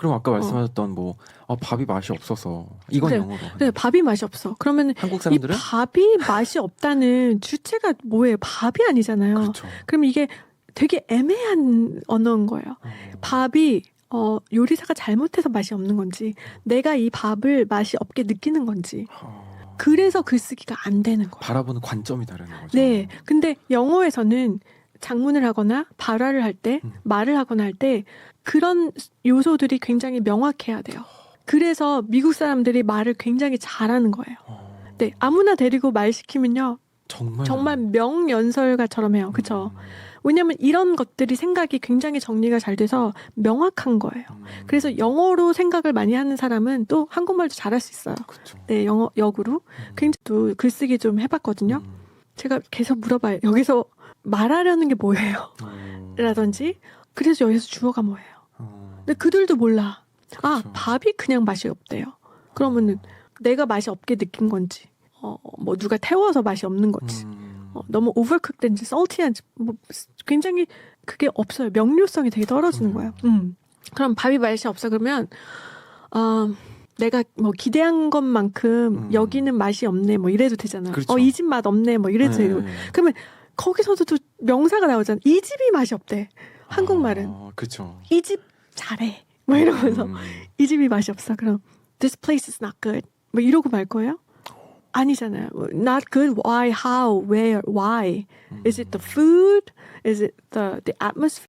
그럼 아까 말씀하셨던 뭐 아, 밥이 맛이 없어서 이건 그래. 영어로. 근데 밥이 맛이 없어. 그러면 한국 이 사람들은 밥이 맛이 없다는 주체가 뭐예요? 밥이 아니잖아요. 그렇죠. 그럼 이게 되게 애매한 언어인 거예요. 어. 밥이 어, 요리사가 잘못해서 맛이 없는 건지, 내가 이 밥을 맛이 없게 느끼는 건지, 어. 그래서 글쓰기가 안 되는 거예요. 바라보는 관점이 다르는 거죠. 네. 근데 영어에서는 장문을 하거나 발화를 할 때, 음. 말을 하거나 할 때, 그런 요소들이 굉장히 명확해야 돼요. 그래서 미국 사람들이 말을 굉장히 잘하는 거예요. 어. 네. 아무나 데리고 말 시키면요. 정말 정말 명연설가처럼 해요. 그쵸? 왜냐면 이런 것들이 생각이 굉장히 정리가 잘 돼서 명확한 거예요. 음. 그래서 영어로 생각을 많이 하는 사람은 또 한국말도 잘할 수 있어요. 그렇죠. 네, 영어 역으로 굉장히 또 글쓰기 좀 해봤거든요. 음. 제가 계속 물어봐요. 여기서 말하려는 게 뭐예요? 어. 라든지 그래서 여기서 주어가 뭐예요? 어. 근데 그들도 몰라. 아, 그렇죠. 밥이 그냥 맛이 없대요. 그러면은 내가 맛이 없게 느낀 건지, 어, 뭐 누가 태워서 맛이 없는 건지, 음. 어, 너무 오버쿡된지 salty한지 뭐 굉장히 그게 없어요. 명료성이 되게 떨어지는 거예요. 음. 그럼 밥이 맛이 없어 그러면 어, 내가 뭐 기대한 것만큼 음. 여기는 맛이 없네 뭐 이래도 되잖아. 그렇죠. 어, 이 집 맛 없네 뭐 이래도 네. 되고. 그러면 거기서도 또 명사가 나오잖아. 이 집이 맛이 없대. 한국말은 아, 그렇죠. 이 집 잘해. 뭐 이러면서 음. 이 집이 맛이 없어. 그럼 this place is not good. 뭐 이러고 말 거예요? 아니잖아요. Not good. Why? How? Where? Why? 음. Is it the food? Is it the the atmosphere?